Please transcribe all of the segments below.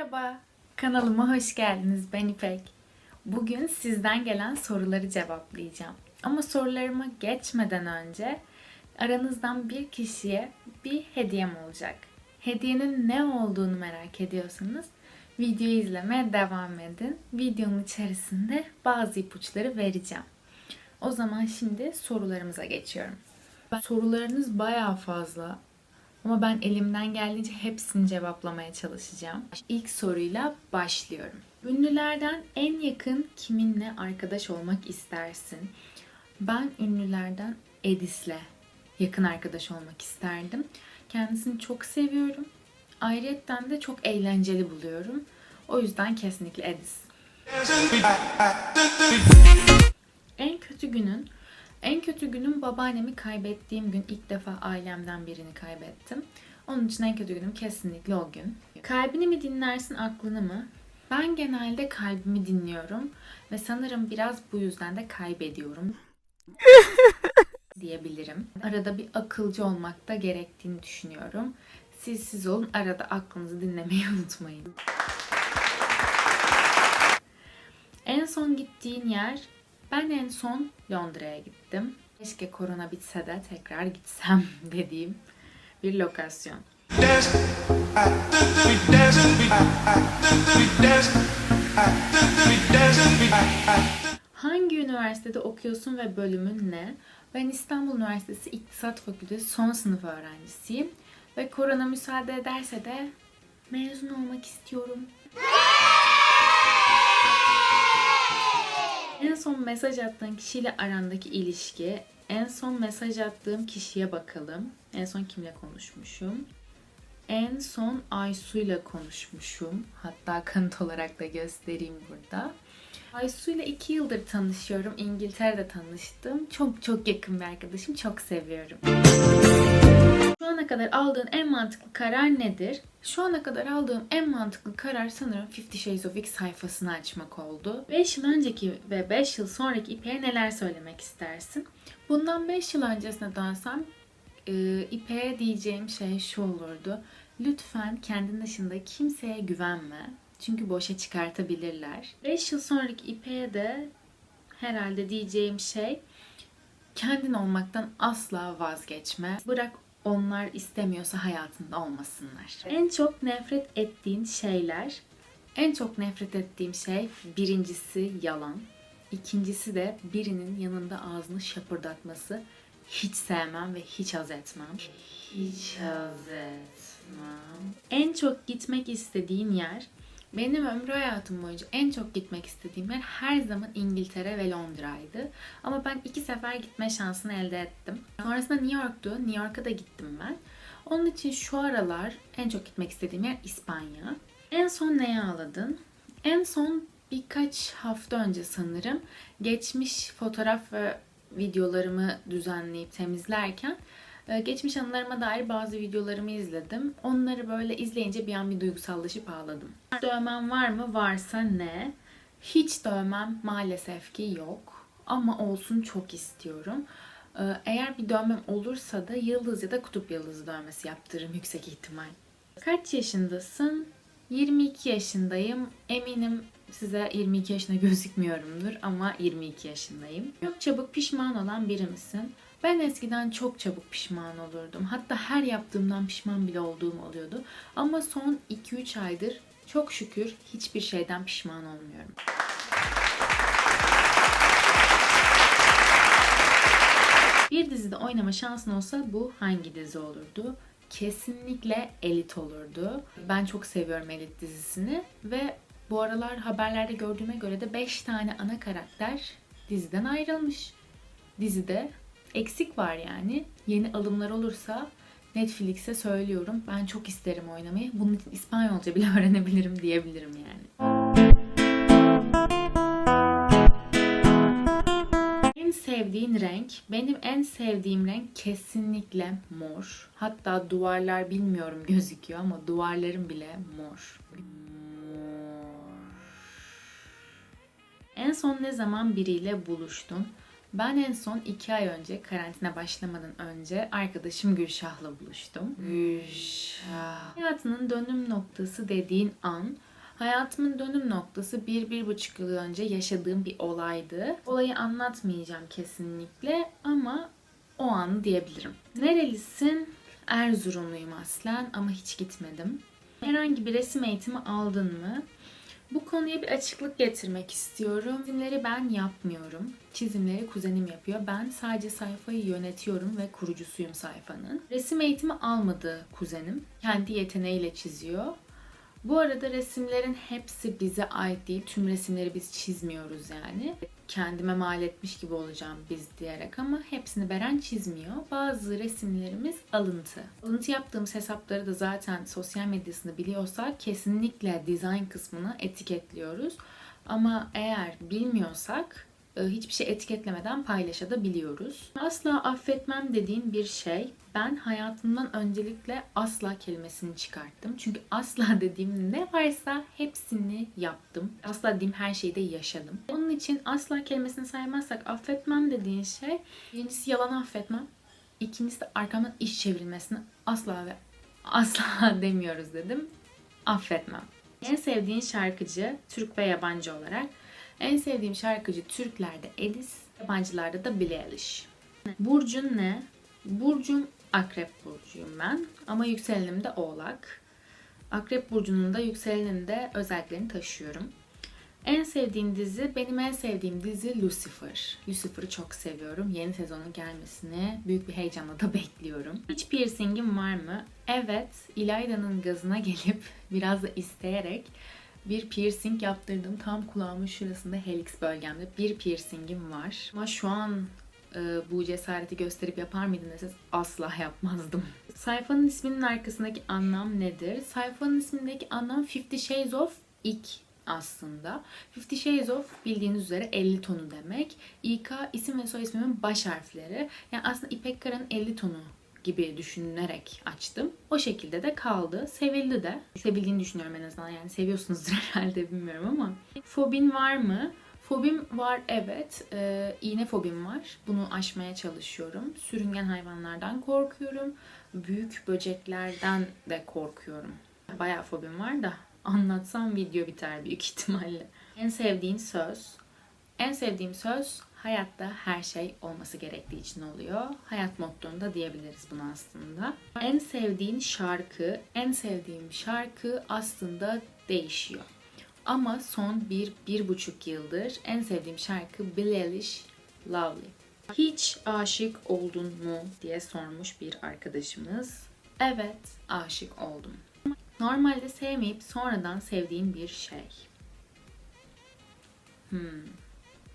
Merhaba, kanalıma hoş geldiniz. Ben İpek. Bugün sizden gelen soruları cevaplayacağım. Ama sorularıma geçmeden önce aranızdan bir kişiye bir hediyem olacak. Hediyenin ne olduğunu merak ediyorsanız videoyu izlemeye devam edin. Videonun içerisinde bazı ipuçları vereceğim. O zaman şimdi sorularımıza geçiyorum. Sorularınız bayağı fazla. Ama ben elimden geldiğince hepsini cevaplamaya çalışacağım. İlk soruyla başlıyorum. Ünlülerden en yakın kiminle arkadaş olmak istersin? Ben ünlülerden Edis'le yakın arkadaş olmak isterdim. Kendisini çok seviyorum. Ayrıca de çok eğlenceli buluyorum. O yüzden kesinlikle Edis. En kötü günün en kötü günüm babaannemi kaybettiğim gün ilk defa ailemden birini kaybettim. Onun için en kötü günüm kesinlikle o gün. Kalbini mi dinlersin aklını mı? Ben genelde kalbimi dinliyorum ve sanırım biraz bu yüzden de kaybediyorum diyebilirim. Arada bir akılcı olmak da gerektiğini düşünüyorum. Siz siz olun, arada aklınızı dinlemeyi unutmayın. En son gittiğin yer ben en son Londra'ya gittim. Keşke korona bitse de tekrar gitsem dediğim bir lokasyon. Hangi üniversitede okuyorsun ve bölümün ne? Ben İstanbul Üniversitesi İktisat Fakültesi son sınıf öğrencisiyim. Ve korona müsaade ederse de mezun olmak istiyorum. En son mesaj attığın kişiyle arandaki ilişki. En son mesaj attığım kişiye bakalım. En son kimle konuşmuşum? En son Aysu'yla konuşmuşum. Hatta kanıt olarak da göstereyim burada. Aysu'yla iki yıldır tanışıyorum. İngiltere'de tanıştım. Çok çok yakın bir arkadaşım. Çok seviyorum. Şu ana kadar aldığın en mantıklı karar nedir? Şu ana kadar aldığım en mantıklı karar sanırım Fifty Shades of X sayfasını açmak oldu. 5 yıl önceki ve 5 yıl sonraki İpek'e neler söylemek istersin? Bundan 5 yıl öncesine dönsem e, İpek'e diyeceğim şey şu olurdu. Lütfen kendin dışında kimseye güvenme. Çünkü boşa çıkartabilirler. 5 yıl sonraki İpek'e de herhalde diyeceğim şey kendin olmaktan asla vazgeçme. Bırak onlar istemiyorsa hayatında olmasınlar. En çok nefret ettiğin şeyler. En çok nefret ettiğim şey birincisi yalan. İkincisi de birinin yanında ağzını şapırdatması. Hiç sevmem ve hiç haz etmem. Hiç haz etmem. En çok gitmek istediğin yer. Benim ömrü hayatım boyunca en çok gitmek istediğim yer her zaman İngiltere ve Londra'ydı. Ama ben iki sefer gitme şansını elde ettim. Sonrasında New York'tu. New York'a da gittim ben. Onun için şu aralar en çok gitmek istediğim yer İspanya. En son neye ağladın? En son birkaç hafta önce sanırım geçmiş fotoğraf ve videolarımı düzenleyip temizlerken geçmiş anılarıma dair bazı videolarımı izledim. Onları böyle izleyince bir an bir duygusallaşıp ağladım. Dövmem var mı? Varsa ne? Hiç dövmem maalesef ki yok. Ama olsun çok istiyorum. E, Eğer bir dövmem olursa da yıldız ya da kutup yıldızı dövmesi yaptırırım yüksek ihtimal. Kaç yaşındasın? 22 yaşındayım. Eminim size 22 yaşında gözükmüyorumdur ama 22 yaşındayım. Çok çabuk pişman olan biri misin? Ben eskiden çok çabuk pişman olurdum. Hatta her yaptığımdan pişman bile olduğum oluyordu. Ama son 2-3 aydır çok şükür hiçbir şeyden pişman olmuyorum. Bir dizide oynama şansın olsa bu hangi dizi olurdu? Kesinlikle Elit olurdu. Ben çok seviyorum Elit dizisini ve bu aralar haberlerde gördüğüme göre de 5 tane ana karakter diziden ayrılmış. Dizide eksik var yani. Yeni alımlar olursa Netflix'e söylüyorum. Ben çok isterim oynamayı. Bunun için İspanyolca bile öğrenebilirim diyebilirim yani. En sevdiğin renk, benim en sevdiğim renk kesinlikle mor. Hatta duvarlar bilmiyorum gözüküyor ama duvarlarım bile mor. En son ne zaman biriyle buluştun? Ben en son iki ay önce karantina başlamadan önce arkadaşım Gülşah'la buluştum. Gülşah. Hayatının dönüm noktası dediğin an Hayatımın dönüm noktası bir, bir buçuk yıl önce yaşadığım bir olaydı. Olayı anlatmayacağım kesinlikle ama o an diyebilirim. Nerelisin? Erzurumluyum aslen ama hiç gitmedim. Herhangi bir resim eğitimi aldın mı? Bu konuya bir açıklık getirmek istiyorum. Çizimleri ben yapmıyorum. Çizimleri kuzenim yapıyor. Ben sadece sayfayı yönetiyorum ve kurucusuyum sayfanın. Resim eğitimi almadı kuzenim. Kendi yeteneğiyle çiziyor. Bu arada resimlerin hepsi bize ait değil. Tüm resimleri biz çizmiyoruz yani. Kendime mal etmiş gibi olacağım biz diyerek ama hepsini Beren çizmiyor. Bazı resimlerimiz alıntı. Alıntı yaptığımız hesapları da zaten sosyal medyasını biliyorsak kesinlikle design kısmına etiketliyoruz. Ama eğer bilmiyorsak hiçbir şey etiketlemeden paylaşabiliyoruz. Asla affetmem dediğin bir şey. Ben hayatımdan öncelikle asla kelimesini çıkarttım. Çünkü asla dediğim ne varsa hepsini yaptım. Asla dediğim her şeyi de yaşadım. Onun için asla kelimesini saymazsak affetmem dediğin şey birincisi yalan affetmem. İkincisi de arkamdan iş çevrilmesini asla ve asla demiyoruz dedim. Affetmem. En sevdiğin şarkıcı Türk ve yabancı olarak en sevdiğim şarkıcı Türklerde Edis, yabancılarda da Billie Eilish. Burcun ne? Burcum Akrep Burcuyum ben ama yükselenim de Oğlak. Akrep Burcu'nun da yükselenin de özelliklerini taşıyorum. En sevdiğim dizi, benim en sevdiğim dizi Lucifer. Lucifer'ı çok seviyorum. Yeni sezonun gelmesini büyük bir heyecanla da bekliyorum. Hiç piercingim var mı? Evet, İlayda'nın gazına gelip biraz da isteyerek bir piercing yaptırdım. Tam kulağımın şurasında helix bölgemde bir piercingim var. Ama şu an e, bu cesareti gösterip yapar mıydın deseniz asla yapmazdım. Sayfanın isminin arkasındaki anlam nedir? Sayfanın ismindeki anlam Fifty Shades of İk aslında. Fifty Shades of bildiğiniz üzere 50 tonu demek. İK isim ve soy ismimin baş harfleri. Yani aslında İpek Kara'nın 50 tonu gibi düşünerek açtım. O şekilde de kaldı. Sevildi de. Sevildiğini düşünüyorum en azından. Yani seviyorsunuzdur herhalde bilmiyorum ama. Fobin var mı? Fobim var evet. Ee, iğne fobim var. Bunu aşmaya çalışıyorum. Sürüngen hayvanlardan korkuyorum. Büyük böceklerden de korkuyorum. Bayağı fobim var da anlatsam video biter büyük ihtimalle. En sevdiğin söz. En sevdiğim söz hayatta her şey olması gerektiği için oluyor. Hayat mottonda da diyebiliriz bunu aslında. En sevdiğin şarkı, en sevdiğim şarkı aslında değişiyor. Ama son bir, bir buçuk yıldır en sevdiğim şarkı Billie Eilish Lovely. Hiç aşık oldun mu diye sormuş bir arkadaşımız. Evet, aşık oldum. Normalde sevmeyip sonradan sevdiğin bir şey. Hmm.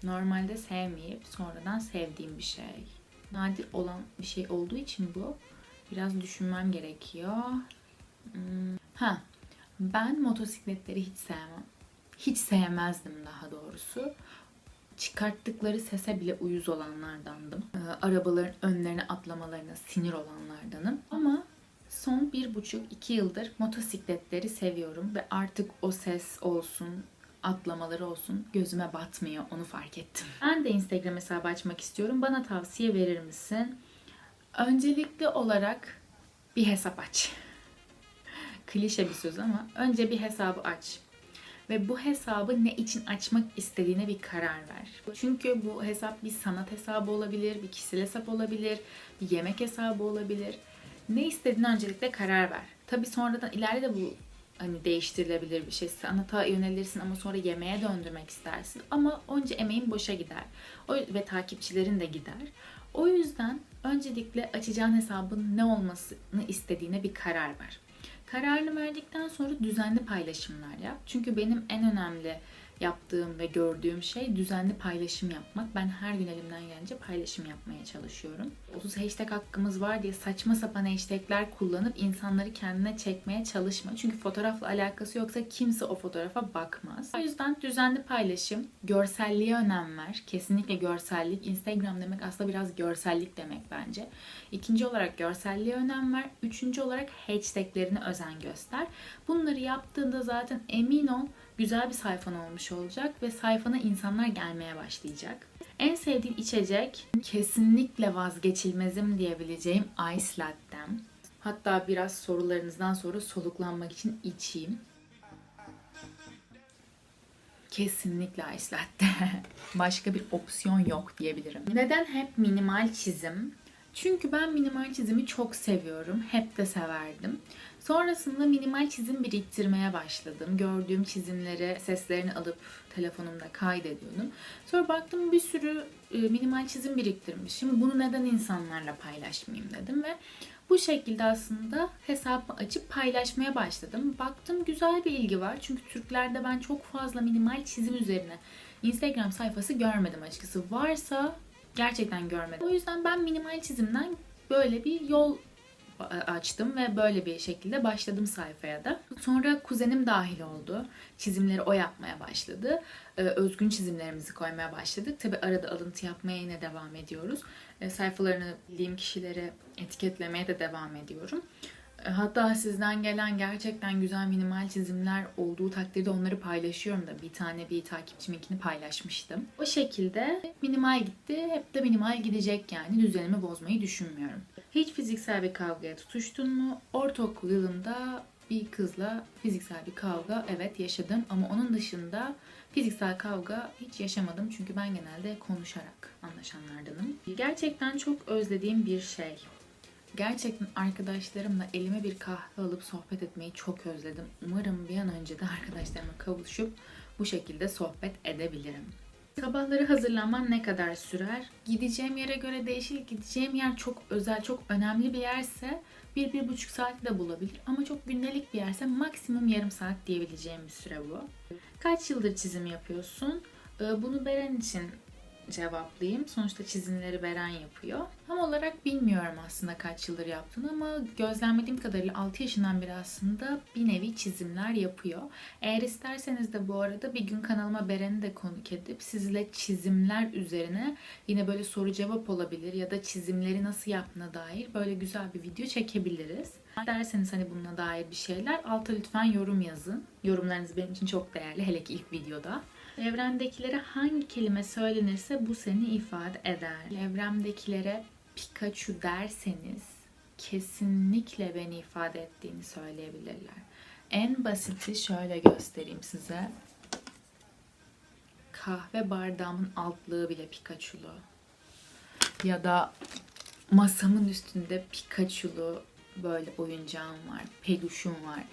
Normalde sevmeyip sonradan sevdiğim bir şey. Nadir olan bir şey olduğu için bu. Biraz düşünmem gerekiyor. Hmm. Ha, ben motosikletleri hiç sevmem. Hiç sevmezdim daha doğrusu. Çıkarttıkları sese bile uyuz olanlardandım. Ee, arabaların önlerine atlamalarına sinir olanlardanım. Ama son bir buçuk iki yıldır motosikletleri seviyorum ve artık o ses olsun, atlamaları olsun gözüme batmıyor onu fark ettim. Ben de Instagram hesabı açmak istiyorum. Bana tavsiye verir misin? Öncelikli olarak bir hesap aç. Klişe bir söz ama önce bir hesabı aç. Ve bu hesabı ne için açmak istediğine bir karar ver. Çünkü bu hesap bir sanat hesabı olabilir, bir kişisel hesap olabilir, bir yemek hesabı olabilir. Ne istediğine öncelikle karar ver. Tabii sonradan ileride de bu hani değiştirilebilir bir şey. Sanata yönelirsin ama sonra yemeğe döndürmek istersin. Ama önce emeğin boşa gider. O, ve takipçilerin de gider. O yüzden öncelikle açacağın hesabın ne olmasını istediğine bir karar ver. Kararını verdikten sonra düzenli paylaşımlar yap. Çünkü benim en önemli yaptığım ve gördüğüm şey düzenli paylaşım yapmak. Ben her gün elimden gelince paylaşım yapmaya çalışıyorum. 30 hashtag hakkımız var diye saçma sapan hashtagler kullanıp insanları kendine çekmeye çalışma. Çünkü fotoğrafla alakası yoksa kimse o fotoğrafa bakmaz. O yüzden düzenli paylaşım, görselliğe önem ver. Kesinlikle görsellik. Instagram demek aslında biraz görsellik demek bence. İkinci olarak görselliğe önem ver. Üçüncü olarak hashtaglerine özen göster. Bunları yaptığında zaten emin ol güzel bir sayfan olmuş olacak ve sayfana insanlar gelmeye başlayacak. En sevdiğin içecek kesinlikle vazgeçilmezim diyebileceğim ice latte'm. Hatta biraz sorularınızdan sonra soluklanmak için içeyim. Kesinlikle ice latte. Başka bir opsiyon yok diyebilirim. Neden hep minimal çizim? Çünkü ben minimal çizimi çok seviyorum. Hep de severdim. Sonrasında minimal çizim biriktirmeye başladım. Gördüğüm çizimleri, seslerini alıp telefonumda kaydediyordum. Sonra baktım bir sürü e, minimal çizim biriktirmişim. Bunu neden insanlarla paylaşmayayım dedim ve bu şekilde aslında hesabımı açıp paylaşmaya başladım. Baktım güzel bir ilgi var. Çünkü Türklerde ben çok fazla minimal çizim üzerine Instagram sayfası görmedim açıkçası. Varsa gerçekten görmedim. O yüzden ben minimal çizimden böyle bir yol açtım ve böyle bir şekilde başladım sayfaya da. Sonra kuzenim dahil oldu. Çizimleri o yapmaya başladı. Ee, özgün çizimlerimizi koymaya başladık. Tabi arada alıntı yapmaya yine devam ediyoruz. Ee, sayfalarını bildiğim kişilere etiketlemeye de devam ediyorum. Ee, Hatta sizden gelen gerçekten güzel minimal çizimler olduğu takdirde onları paylaşıyorum da bir tane bir takipçiminkini paylaşmıştım. O şekilde minimal gitti. Hep de minimal gidecek yani. Düzenimi bozmayı düşünmüyorum. Hiç fiziksel bir kavgaya tutuştun mu? Ortaokul yılında bir kızla fiziksel bir kavga evet yaşadım ama onun dışında fiziksel kavga hiç yaşamadım çünkü ben genelde konuşarak anlaşanlardanım. Gerçekten çok özlediğim bir şey. Gerçekten arkadaşlarımla elime bir kahve alıp sohbet etmeyi çok özledim. Umarım bir an önce de arkadaşlarıma kavuşup bu şekilde sohbet edebilirim. Sabahları hazırlanman ne kadar sürer? Gideceğim yere göre değişir. Gideceğim yer çok özel, çok önemli bir yerse bir, bir buçuk saat de bulabilir. Ama çok gündelik bir yerse maksimum yarım saat diyebileceğim bir süre bu. Kaç yıldır çizim yapıyorsun? Ee, Bunu Beren için cevaplayayım. Sonuçta çizimleri Beren yapıyor. Tam olarak bilmiyorum aslında kaç yıldır yaptığını ama gözlemlediğim kadarıyla 6 yaşından beri aslında bir nevi çizimler yapıyor. Eğer isterseniz de bu arada bir gün kanalıma Beren'i de konuk edip sizle çizimler üzerine yine böyle soru cevap olabilir ya da çizimleri nasıl yaptığına dair böyle güzel bir video çekebiliriz. Derseniz hani bununla dair bir şeyler alta lütfen yorum yazın. Yorumlarınız benim için çok değerli hele ki ilk videoda. Evrendekilere hangi kelime söylenirse bu seni ifade eder. Evrendekilere Pikachu derseniz kesinlikle beni ifade ettiğini söyleyebilirler. En basiti şöyle göstereyim size. Kahve bardağımın altlığı bile Pikachu'lu. Ya da masamın üstünde Pikachu'lu böyle oyuncağım var, peluşum var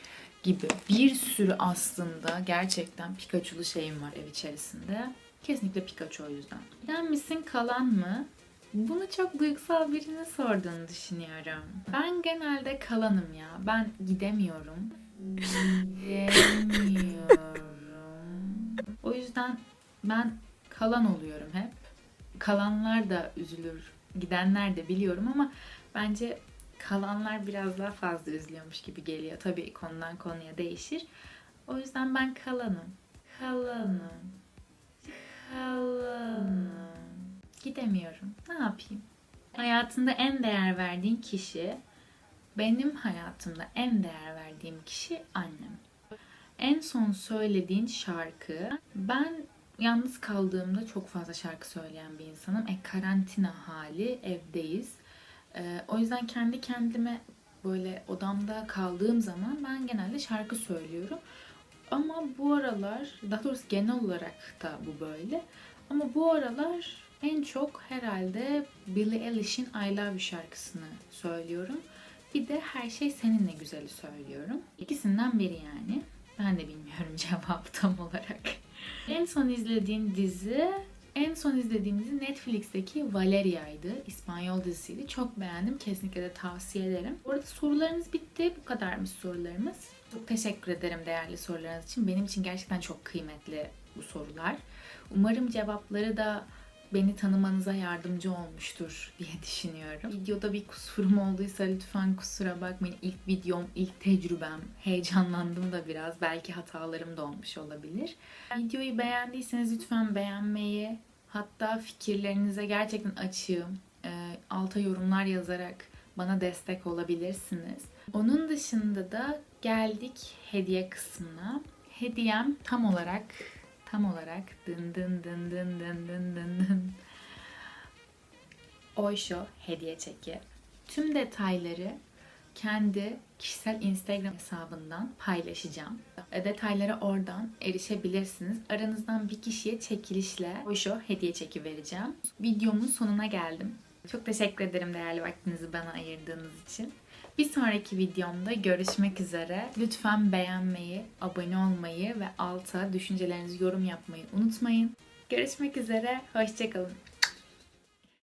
gibi bir sürü aslında gerçekten Pikachu'lu şeyim var ev içerisinde. Kesinlikle Pikachu o yüzden. Giden misin kalan mı? Bunu çok duygusal birine sorduğunu düşünüyorum. Ben genelde kalanım ya. Ben gidemiyorum. Gidemiyorum. O yüzden ben kalan oluyorum hep. Kalanlar da üzülür. Gidenler de biliyorum ama bence kalanlar biraz daha fazla üzülüyormuş gibi geliyor. Tabii konudan konuya değişir. O yüzden ben kalanım. Kalanım. Kalanım. Gidemiyorum. Ne yapayım? Hayatında en değer verdiğin kişi, benim hayatımda en değer verdiğim kişi annem. En son söylediğin şarkı, ben yalnız kaldığımda çok fazla şarkı söyleyen bir insanım. E karantina hali, evdeyiz. Ee, o yüzden kendi kendime böyle odamda kaldığım zaman ben genelde şarkı söylüyorum. Ama bu aralar, daha doğrusu genel olarak da bu böyle. Ama bu aralar en çok herhalde Billie Eilish'in I Love You şarkısını söylüyorum. Bir de Her Şey Seninle Güzel'i söylüyorum. İkisinden biri yani. Ben de bilmiyorum cevap tam olarak. En son izlediğin dizi en son izlediğim dizi Netflix'teki Valeria'ydı. İspanyol dizisiydi. Çok beğendim. Kesinlikle de tavsiye ederim. Bu arada sorularımız bitti. Bu kadarmış sorularımız. Çok teşekkür ederim değerli sorularınız için. Benim için gerçekten çok kıymetli bu sorular. Umarım cevapları da beni tanımanıza yardımcı olmuştur diye düşünüyorum. Videoda bir kusurum olduysa lütfen kusura bakmayın. İlk videom, ilk tecrübem. Heyecanlandım da biraz. Belki hatalarım da olmuş olabilir. Videoyu beğendiyseniz lütfen beğenmeyi, hatta fikirlerinize gerçekten açığım. E, alta yorumlar yazarak bana destek olabilirsiniz. Onun dışında da geldik hediye kısmına. Hediyem tam olarak tam olarak dın dın dın dın dın dın dın dın. Oysho hediye çeki. Tüm detayları kendi kişisel Instagram hesabından paylaşacağım. E, Detaylara oradan erişebilirsiniz. Aranızdan bir kişiye çekilişle Hoşo hediye çeki vereceğim. Videomun sonuna geldim. Çok teşekkür ederim değerli vaktinizi bana ayırdığınız için. Bir sonraki videomda görüşmek üzere. Lütfen beğenmeyi, abone olmayı ve alta düşüncelerinizi yorum yapmayı unutmayın. Görüşmek üzere, hoşçakalın.